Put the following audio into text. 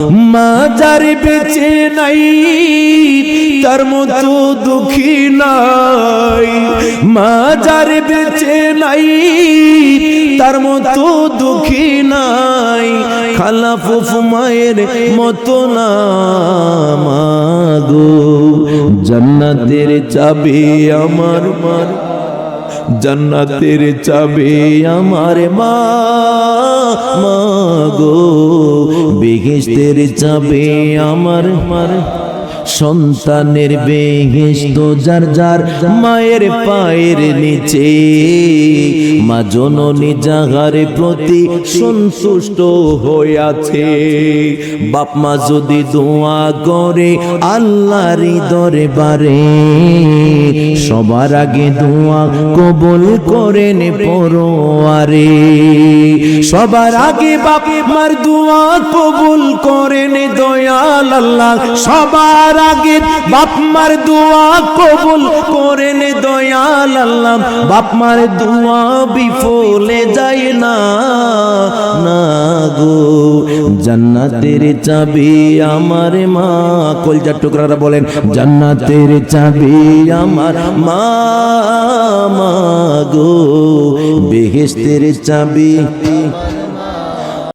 মাজার বেঁচে নাই, তার মতো দুঃখী নাই। মাজার বেঁচে নাই, তার মতো দুঃখী নাই। খালা ফুফু মায়ের মতো না মাগো জান্নাতের চাবি আমার মার জান্নাতের চাবি আমার মা মাগো বেহেস্তের চাবে আমার মার সন্তানের বেহেস্ত যার যার মায়ের পায়ের নিচে। মা জননী জাগার প্রতি সন্তুষ্ট হইয়াছে। বাপ মা যদি দোয়া করে আল্লাহর দরবারে, সবার আগে দোয়া কবুল করেন পরোয়ারে। সবার আগে বাপ মার দোয়া কবুল করেন দয়াল আল্লাহ। সবার আগে বাপ মার দোয়া কবুল করেন দয়াল আল্লাহ। বাপ মার দোয়া বিফলে যায় না। না গো, জান্নাতের চাবি আমার মা। কলজার টুকরারা বলেন, জান্নাতের চাবি আমার মা মা গো। বেহেস্তের চাবি